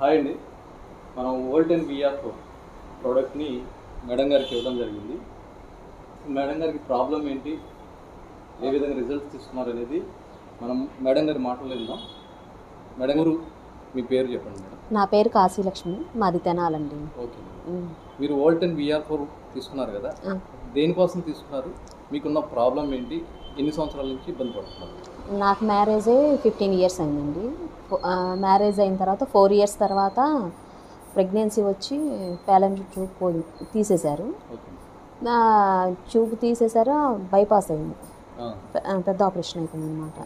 Hi అండి. మనం ఓల్టెన్ VR ప్రోడక్ట్ని మేడం గారికి ఇవ్వడం జరిగింది. మేడం గారికి ప్రాబ్లం ఏంటి? ఏ విధంగా రిజల్ట్స్ తీసుకున్నారు అనేది మనం మేడం గారి మాటలు విందాం. మేడం గారు మీ పేరు చెప్పండి మేడం. నా పేరు కాశీలక్ష్మి మాది తెనాలండి. ఓకే. మీరు ఓల్టెన్ విఆర్ ఫోర్ తీసుకున్నారు కదా. దేనికోసం తీసుకున్నారు? మీకున్న ప్రాబ్లం ఏంటి? ఎన్ని సంవత్సరాల నుంచి ఇబ్బంది పడుతున్నారు? నాకు మ్యారేజ్ ఫిఫ్టీన్ ఇయర్స్ అయిందండి. మ్యారేజ్ అయిన తర్వాత ఫోర్ ఇయర్స్ తర్వాత ప్రెగ్నెన్సీ వచ్చి ప్యాలెంట్ పోయి తీసేశారు. నా ట్యూబ్ తీసేశారు బైపాస్ అయింది. పెద్ద ఆపరేషన్ అయిపోయింది అనమాట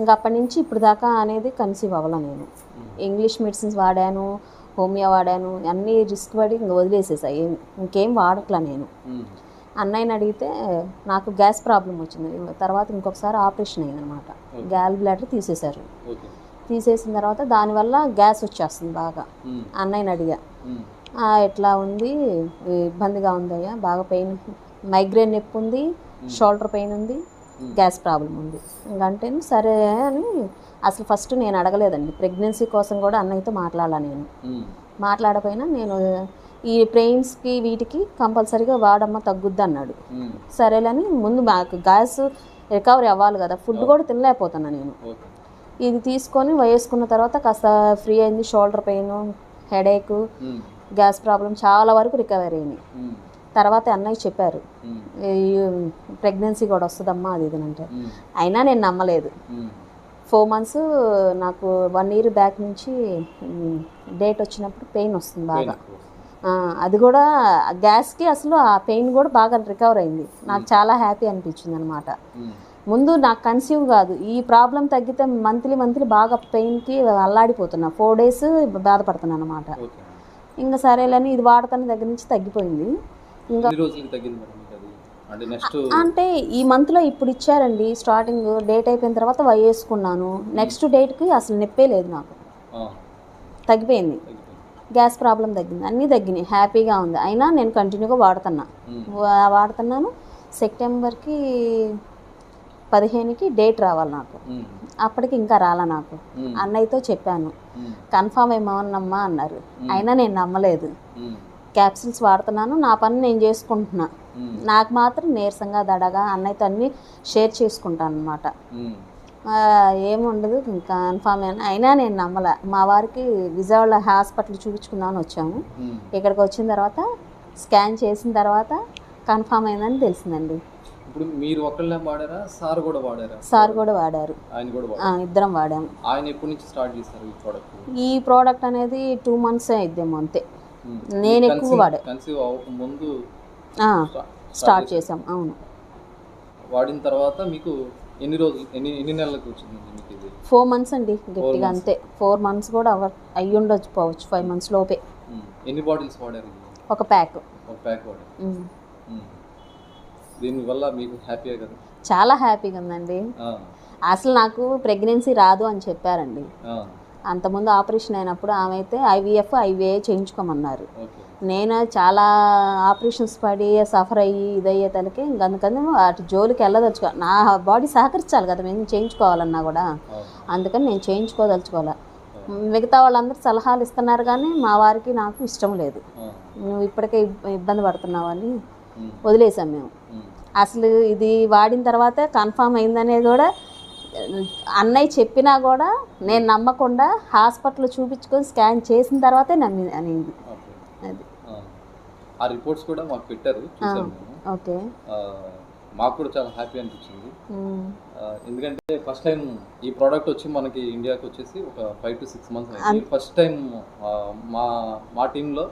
ఇంకా అప్పటి నుంచి ఇప్పుడు దాకా అనేది కన్సీవ్ అవ్వాల నేను. ఇంగ్లీష్ మెడిసిన్స్ వాడాను హోమియో వాడాను అన్నీ రిస్క్ పడి ఇంక వదిలేసేసా. ఏం ఇంకేం వాడట్లా నేను. అన్నయ్యని అడిగితే నాకు గ్యాస్ ప్రాబ్లం వచ్చింది. తర్వాత ఇంకొకసారి ఆపరేషన్ అయిందనమాట గ్యాల్ బ్లాడర్ తీసేశారు. తీసేసిన తర్వాత దానివల్ల గ్యాస్ వచ్చేస్తుంది బాగా. అన్నయ్యని అడిగా. ఉమ్, "ఆ, ఎట్లా ఉంది? ఇబ్బందిగా ఉందయ్యా బాగా పెయిన్ మైగ్రేన్ నొప్పి ఉంది షోల్డర్ పెయిన్ ఉంది గ్యాస్ ప్రాబ్లం ఉంది. ఇంకంటే సరే అని అసలు ఫస్ట్ నేను అడగలేదండి. ప్రెగ్నెన్సీ కోసం కూడా అన్నయ్యతో మాట్లాడాల నేను. మాట్లాడపోయినా నేను ఈ పెయిన్స్కి వీటికి కంపల్సరీగా వాడమ్మ తగ్గుద్ది అన్నాడు. సరేలని ముందు మాకు గ్యాస్ రికవరీ అవ్వాలి కదా. ఫుడ్ కూడా తినలేకపోతున్నా నేను. ఇది తీసుకొని వేసుకున్న తర్వాత కాస్త ఫ్రీ అయింది shoulder pain headache gas problem చాలా వరకు రికవరీ అయింది ఉమ్, తర్వాత అన్నయ్య చెప్పారు ప్రెగ్నెన్సీ కూడా వస్తుందమ్మా అది ఇది అని అంటే. ఉమ్, అయినా నేను నమ్మలేదు. ఫోర్ మంత్స్ నాకు వన్ ఇయర్ బ్యాక్ నుంచి డేట్ వచ్చినప్పుడు పెయిన్ వస్తుంది బాగా. అది కూడా గ్యాస్కి అసలు ఆ పెయిన్ కూడా బాగా రికవర్ అయింది. నాకు చాలా హ్యాపీ అనిపించింది అనమాట ముందు నాకు కన్సీవ్ కాదు. ఈ ప్రాబ్లం తగ్గితే మంత్లీ మంత్లీ బాగా పెయిన్కి అల్లాడిపోతున్నా. ఫోర్ డేస్ బాధపడుతున్నాను అనమాట ఇంకా సరేలని ఇది వాడతాను దగ్గర నుంచి తగ్గిపోయింది. ఇంకా అంటే ఈ మంత్లో ఇప్పుడు ఇచ్చారండి. స్టార్టింగ్ డేట్ అయిపోయిన తర్వాత వేసుకున్నాను నెక్స్ట్ డేట్కి అసలు నొప్పే లేదు నాకు. తగ్గిపోయింది. గ్యాస్ ప్రాబ్లం తగ్గింది. అన్నీ తగ్గినాయి. హ్యాపీగా ఉంది. అయినా నేను కంటిన్యూగా వాడుతున్నా. వాడుతున్నాను. సెప్టెంబర్కి పదిహేనుకి డేట్ రావాలి నాకు. అప్పటికి ఇంకా రాలా నాకు. అన్నయ్యతో చెప్పాను. కన్ఫామ్ ఏమోనమ్మా అన్నారు. అయినా నేను నమ్మలేదు. క్యాప్సిల్స్ వాడుతున్నాను నా పని నేను చేసుకుంటున్నా. నాకు మాత్రం నీరసంగా దడగా అన్నయ్యతో అన్నీ షేర్ చేసుకుంటాను అనమాట ఏముండదు కన్ఫామ్ అయినా అయినా నేను నమ్మల. మా వారికి విజయవాడ హాస్పిటల్ చూపించుకుందామని వచ్చాము. ఇక్కడికి వచ్చిన తర్వాత స్కాన్ చేసిన తర్వాత కన్ఫామ్ అయిందని తెలిసిందండి. ఇప్పుడు మీరు ఒక్కళ్ళే వాడారా? సార్ కూడా వాడారా? సార్ కూడా వాడారు. ఆయన కూడా ఇద్దరం వాడాము ఆయన ఎప్పటి నుంచి స్టార్ట్ చేశారు ఈ ప్రోడక్ట్ ఈ ప్రోడక్ట్ అనేది టూ మంత్స్ అయిద్దేమో అంతే. నేను ఎక్కువ వాడా. కన్సీవ్ ముందు స్టార్ట్ చేసాం అవును. వాడిన తర్వాత మీకు ఎన్ని రోజులు ఎన్ని ఎన్ని నెలలకు వచ్చింది మీకు ఇది? ఫోర్ మంత్స్ అండి గట్టిగా అంతే. ఫోర్ మంత్స్ కూడా అవ అయ్యి ఉండొచ్చు పోవచ్చు. ఫైవ్ మంత్స్ లోపే. ఉమ్. ఎన్ని బాటిల్స్ వాడారు? ఒక ప్యాక్ ఒక ప్యాక్ వాడారు. ఉమ్. దీనివల్ల మీకు హ్యాపీయే కదా? చాలా హ్యాపీగా ఉందండి. అసలు నాకు ప్రెగ్నెన్సీ రాదు అని చెప్పారండి. అంతకుముందు ఆపరేషన్ అయినప్పుడు ఆమె అయితే ఐవీఎఫ్ ఐవీఏ చేయించుకోమన్నారు. నేను చాలా ఆపరేషన్స్ పడి సఫర్ అయ్యి ఇదయ్యే ఇంక అందుకని అటు జోలికి వెళ్ళదలుచుకో నా బాడీ సహకరించాలి కదా మేము చేయించుకోవాలన్నా కూడా. అందుకని నేను చేయించుకోదలుచుకోవాలి మిగతా వాళ్ళందరూ సలహాలు ఇస్తున్నారు కానీ మా వారికి నాకు ఇష్టం లేదు. నువ్వు ఇప్పటికే ఇబ్- ఇబ్బంది పడుతున్నావని వదిలేసాం మేము. అసలు ఇది వాడిన తర్వాత కన్ఫామ్ అయిందనేది కూడా అన్నయ్య చెప్పినా కూడా నేను నమ్మకుండా హాస్పిటల్ చూపించుకొని స్కాన్ చేసిన తర్వాతే నమ్మి అనేది. అది. ఆ. రిపోర్ట్స్ కూడా మాకు పెట్టారు ఓకే. మాకు కూడా చాలా హ్యాపీ అనిపించింది. ఎందుకంటే ఫస్ట్ టైం ఈ ప్రోడక్ట్ వచ్చి మనకి ఇండియాకి వచ్చేసి ఒక five to six months first time మా మా టీంలో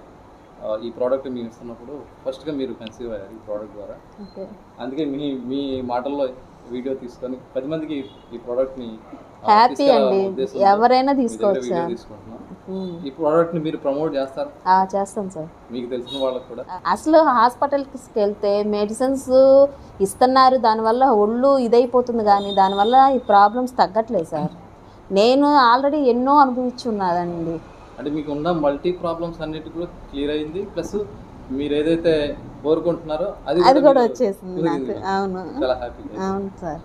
ఈ ప్రోడక్ట్ మేము ఇస్తున్నప్పుడు ఫస్ట్గా మీరు కన్సీవ్ అయ్యారు ఈ ప్రోడక్ట్ ద్వారా. అందుకే మీ మీ మాటల్లో వీడియో తీసుకొని పది మందికి ఈ ప్రోడక్ట్ని హ్యాపీ అండి. ఎవరైనా తీసుకోవచ్చు. ఈ ప్రోడక్ట్ని మీరు ప్రమోట్ చేస్తారు? ఆ, చేస్తాం సార్. మీకు తెలిసిన వాళ్ళకి కూడా? అసలు హాస్పిటల్కి వెళ్తే మెడిసిన్స్ ఇస్తున్నారు దానివల్ల ఒళ్ళు ఇదైపోతుంది కానీ దానివల్ల ఈ ప్రాబ్లమ్స్ తగ్గట్లేదు సార్. నేను ఆల్రెడీ ఎన్నో అనుభవించి ఉన్నదండి అంటే మీకు ఉన్న మల్టీ ప్రాబ్లమ్స్ అన్నిటి కూడా క్లియర్ అయింది. ప్లస్ మీరు ఏదైతే కోరుకుంటున్నారో అది కూడా వచ్చేసింది నాకు. అవును. చాలా హ్యాపీ అవును సార్.